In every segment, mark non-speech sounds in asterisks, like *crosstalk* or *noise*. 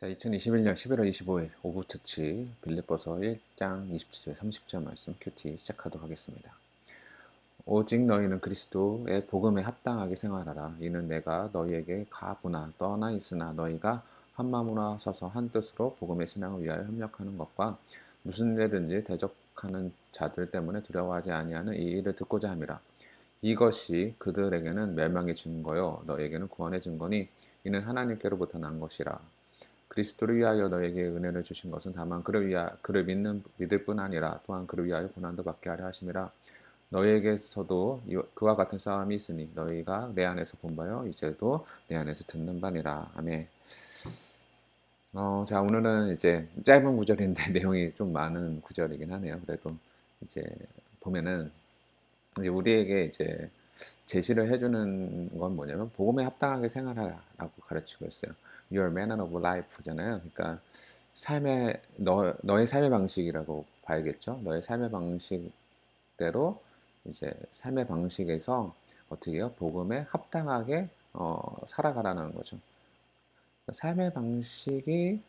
자, 2021년 11월 25일 오후 처치 빌립보서 1장 27절 30절 말씀 큐티 시작하도록 하겠습니다. 오직 너희는 그리스도의 복음에 합당하게 생활하라. 이는 내가 너희에게 가보나 떠나 있으나 너희가 한 마음으로 서서 한 뜻으로 복음의 신앙을 위하여 협력하는 것과 무슨 일든지 대적하는 자들 때문에 두려워하지 아니하는 이 일을 듣고자 함이라. 이것이 그들에게는 멸망의 증거요 너에게는 구원의 증거니 이는 하나님께로부터 난 것이라. 그리스도를 위하여 너에게 은혜를 주신 것은 다만 그를 위하 그를 믿는 믿을 뿐 아니라 또한 그를 위하여 고난도 받게 하려 하심이라 너희에게서도 그와 같은 싸움이 있으니 너희가 내 안에서 본 바요 이제도 내 안에서 듣는 바니라 아멘. 어, 자 오늘은 이제 짧은 구절인데 *laughs* 내용이 좀 많은 구절이긴 하네요. 그래도 이제 보면은 이제 우리에게 이제 제시를 해주는 건 뭐냐면 복음에 합당하게 생활하라라고 가르치고 있어요. Your manner of life잖아요. 그러니까 삶의 너 너의 삶의 방식이라고 봐야겠죠. 너의 삶의 방식대로 이제 삶의 방식에서 어떻게 해요? 복음에 합당하게 어, 살아가라는 거죠. 삶의 방식이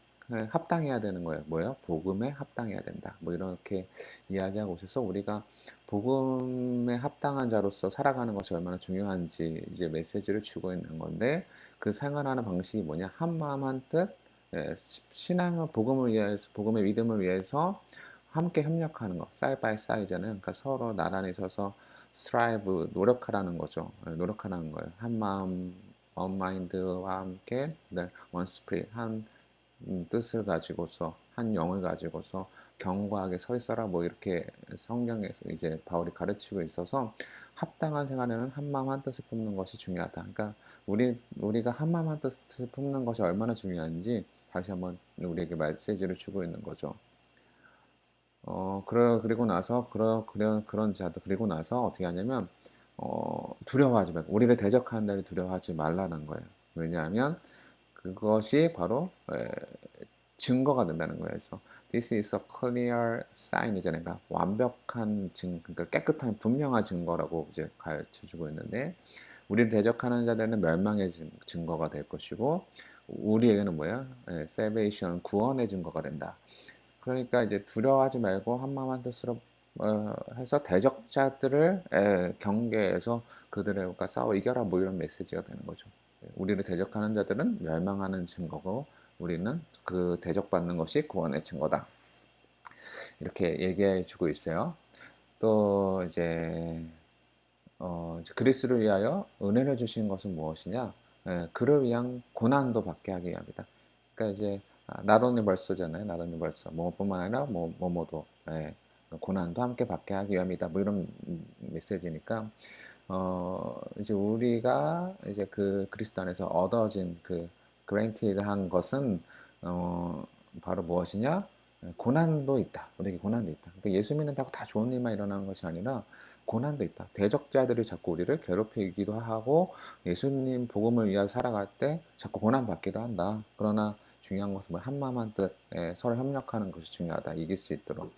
합당해야 되는 거예요. 뭐예요? 복음에 합당해야 된다. 뭐 이렇게 이야기하고 있어서 우리가 복음에 합당한 자로서 살아가는 것이 얼마나 중요한지 이제 메시지를 주고 있는 건데 그 생활하는 방식이 뭐냐? 한 마음 한 뜻, 예, 신앙을 복음을 위해서 복음의 믿음을 위해서 함께 협력하는 거, 사이 바이 사이잖아요. 그러니까 서로 나란히 서서 strive 노력하라는 거죠. 예, 노력하라는 거예요. 한 마음, 원 마인드와 함께 네, 원 스피릿 한 음, 뜻을 가지고서 한 영을 가지고서 견고하게 서 있어라 뭐 이렇게 성경에서 이제 바울이 가르치고 있어서 합당한 생활에는 한 마음 한 뜻을 품는 것이 중요하다. 그러니까 우리 우리가 한 마음 한 뜻을 품는 것이 얼마나 중요한지 다시 한번 우리에게 메시지를 주고 있는 거죠. 어 그러 그리고 나서 그러 그런 그런 자들 그리고 나서 어떻게 하냐면 어 두려워하지 말고 우리를 대적하는 자를 두려워하지 말라는 거예요. 왜냐하면 그것이 바로 에, 증거가 된다는 거예요. 그래서 this is a clear sign이잖아요. 그러니까 완벽한 증, 그러니까 깨끗한 분명한 증거라고 이제 가르쳐 주고 있는데 우리를 대적하는 자들은 멸망의 증, 거가될 것이고 우리에게는 뭐야? 예, salvation 구원의 증거가 된다. 그러니까 이제 두려워하지 말고 한 마음 한 뜻으로 어, 해서 대적자들을 에, 경계해서 그들과 싸워 이겨라 뭐 이런 메시지가 되는 거죠. 우리를 대적하는 자들은 멸망하는 증거고 우리는 그 대적받는 것이 구원의 증거다. 이렇게 얘기해 주고 있어요. 또 이제 어, 그리스를 위하여 은혜를 주신 것은 무엇이냐? 예, 그를 위한 고난도 받게 하기 위함이다. 그러니까 이제 나론이 벌써잖아요. 나론이 벌써 뭐뿐만 아니라 뭐 뭐뭐도 예, 고난도 함께 받게 하기 위함이다. 뭐 이런 메시지니까 어, 이제 우리가 이제 그 그리스도 안에서 얻어진 그 그랜티드한 것은 어, 바로 무엇이냐? 고난도 있다. 우리에게 고난도 있다. 그러니까 예수 믿는다고 다 좋은 일만 일어나는 것이 아니라 고난도 있다. 대적자들이 자꾸 우리를 괴롭히기도 하고 예수님 복음을 위하여 살아갈 때 자꾸 고난 받기도 한다. 그러나 중요한 것은 뭐 한마음 한뜻 예, 서로 협력하는 것이 중요하다. 이길 수 있도록.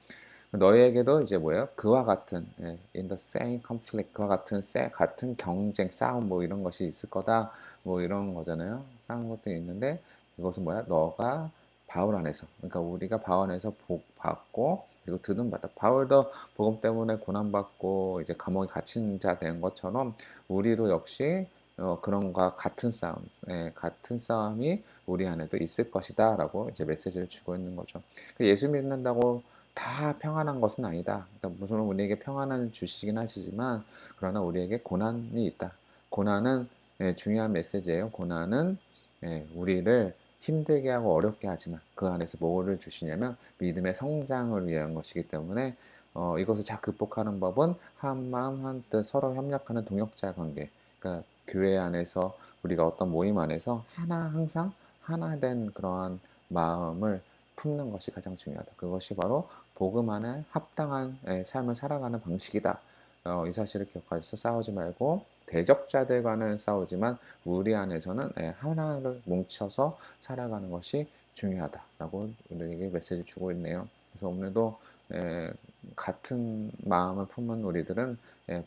너희에게도 이제 뭐예요? 그와 같은 예, in the same conflict 그와 같은 세, 같은 경쟁, 싸움 뭐 이런 것이 있을 거다. 뭐 이런 거잖아요. 싸운 것도 있는데 이것은 뭐야? 너가 바울 안에서 그러니까 우리가 바울 안에서 복 받고 그리고 드는 받다. 바울도 복음 때문에 고난 받고 이제 감옥에 갇힌 자 된 것처럼 우리도 역시 어, 그런과 같은 싸움, 예, 같은 싸움이 우리 안에도 있을 것이다라고 이제 메시지를 주고 있는 거죠. 그 예수 믿는다고 다 평안한 것은 아니다. 그러니까 무슨 우리에게 평안을 주시긴 하시지만 그러나 우리에게 고난이 있다. 고난은 예, 중요한 메시지예요. 고난은 예, 우리를 힘들게 하고 어렵게 하지만 그 안에서 뭐를 주시냐면 믿음의 성장을 위한 것이기 때문에 어, 이것을 잘 극복하는 법은 한 마음 한 뜻 서로 협력하는 동역자 관계. 그러니까 교회 안에서 우리가 어떤 모임 안에서 하나 항상 하나 된 그러한 마음을 품는 것이 가장 중요하다. 그것이 바로 복음 안에 합당한 예, 삶을 살아가는 방식이다. 어, 이 사실을 기억하셔서 싸우지 말고 대적자들과는 싸우지만 우리 안에서는 예, 하나를 뭉쳐서 살아가는 것이 중요하다라고 우리에게 메시지 주고 있네요. 그래서 오늘도 예, 같은 마음을 품은 우리들은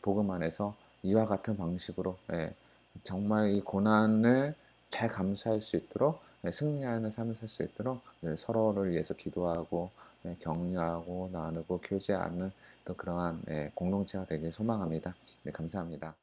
복음 안에서 이와 같은 방식으로 정말 이 고난을 잘 감수할 수 있도록 네, 승리하는 삶을 살 수 있도록 네, 서로를 위해서 기도하고 네, 격려하고 나누고 교제하는 또 그러한 네, 공동체가 되길 소망합니다. 네, 감사합니다.